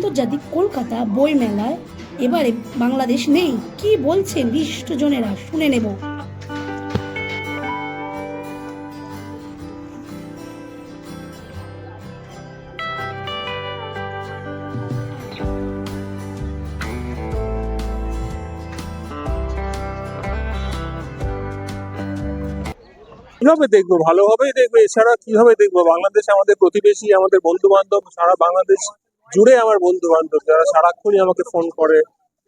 আন্তর্জাতিক কলকাতা বই মেলায় এবারে বাংলাদেশ নেই। কি বলছেন বিশিষ্টজনেরা? শুনে নেব। কীভাবে দেখব? ভালোভাবেই দেখব। এছাড়া কীভাবে দেখব? বাংলাদেশ আমাদের প্রতিবেশী, আমাদের বন্ধু বান্ধব সারা বাংলাদেশ জুড়ে আমার বন্ধু বান্ধব যারা সারাক্ষণই আমাকে ফোন করে,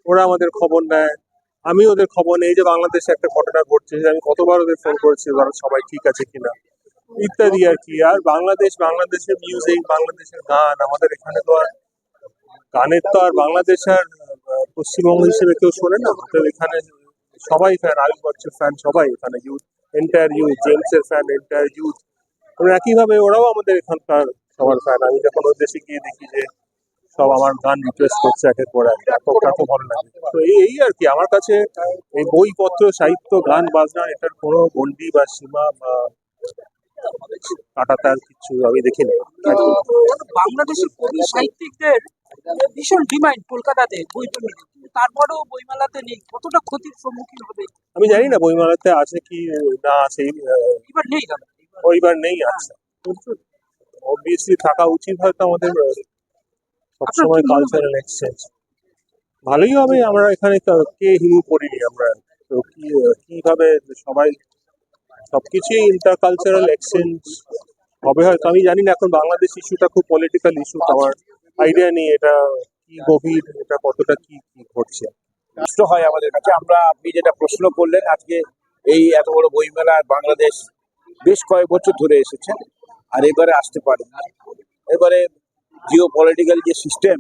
ওরা আমাদের খবর নেয়। আমি ওদের খবর নেই যে বাংলাদেশে একটা ঘটনা ঘটছে আমি কতবার ওদের ফোন করেছি, ওরা সবাই ঠিক আছে কিনা, ইত্যাদি আর কি। আর বাংলাদেশ, বাংলাদেশের মিউজিক বাংলাদেশের গান, আমাদের এখানে তো আর গানের তো আর বাংলাদেশ আর পশ্চিমবঙ্গ হিসেবে কেউ শোনে না। তো এখানে সবাই ফ্যান আয়ুষ বচ্চন ফ্যান সবাই এখানে ইউথ এন্টায়ার ইউথ জেমসের ফ্যান এন্টায়ার ইউথ একইভাবে ওরাও আমাদের এখানকার সবার ফ্যান আমি যখন ওর দেশে গিয়ে দেখি যে সব আমার গান রিকোয়েস্ট করছে একের পর এক। এত এত ভালো লাগে। তো এই আর কি আমার কাছে এই বইপত্র সাহিত্য গান বাজনা এটার কোনো গন্ডি বা সীমা বা কাটাতার কিছু আমি দেখিনি। কিন্তু বাংলাদেশের কবি সাহিত্যিকদের ভীষণ ডিমান্ড কলকাতাতে বই তারপরেও বইমেলাতে নেই। কতটা ক্ষতির সম্মুখীন হবে? আমি জানি না বইমেলাতে আছে কি না আছে এবার নেই ওইবার নেই আছে অবভিয়াসলি থাকা উচিত হয়তো আমাদের সবসময় কালচারাল এক্সচেঞ্জ ভালোই হবে আমরা এখানে কে হিমু করিনি আমরা। তো কি কীভাবে সবাই সবকিছুই ইন্টার কালচারাল এক্সচেঞ্জ হবে হয়তো। আমি জানি না এখন বাংলাদেশ ইস্যুটা খুব পলিটিক্যাল ইস্যু আমার আইডিয়া নেই এটা কি গভীর এটা কতটা কি কি ঘটছে। কষ্ট হয় আমাদের কাছে। আমরা আপনি যেটা প্রশ্ন করলেন আজকে এই এত বড় বইমেলা বাংলাদেশ বেশ কয়েক বছর ধরে এসেছে আর এবারে আসতে পারে না। এবারে জিও পলিটিক্যাল যে সিস্টেম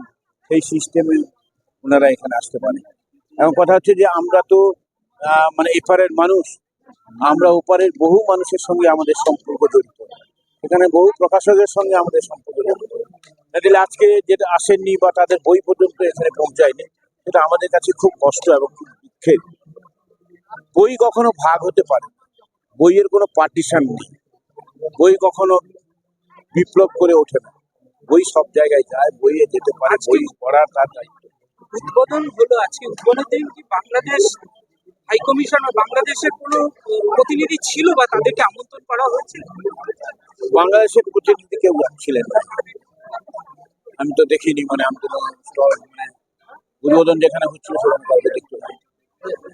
সেই সিস্টেমে ওনারা এখানে আসতে পারে এবং কথা হচ্ছে যে আমরা তো মানে এপারের মানুষ, আমরা ওপারের বহু মানুষের সঙ্গে আমাদের সম্পর্ক জড়িত। এখানে বহু প্রকাশকের সঙ্গে আমাদের সম্পর্ক জড়িত। দিলে আজকে যেটা আসেননি বা তাদের বই পর্যন্ত এখানে পৌঁছায়নি, সেটা আমাদের কাছে খুব কষ্ট এবং খুব দুঃখের। বই কখনো ভাগ হতে পারে, বইয়ের কোনো পার্টিশন নেই। বই কখনো বিপ্লব করে ওঠে না। বই সব জায়গায় যায় বইয়ে যেতে পারে বই পড়ার তার দায়িত্ব। উদ্বোধন হলো আজকে। উদ্বোধনে কি বাংলাদেশ হাই কমিশন বা বাংলাদেশের কোনো প্রতিনিধি ছিল বা তাদেরকে আমন্ত্রণ করা হয়েছিল বাংলাদেশের প্রতিনিধি কেউ ছিলেন না। আমি তো দেখিনি মানে আমি তো মানে উদ্বোধন যেখানে হচ্ছিল সেখানে কাউকে দেখতে পাই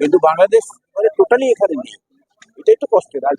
কিন্তু বাংলাদেশ মানে টোটালি এখানে নেই। এটাই তো কষ্টের আর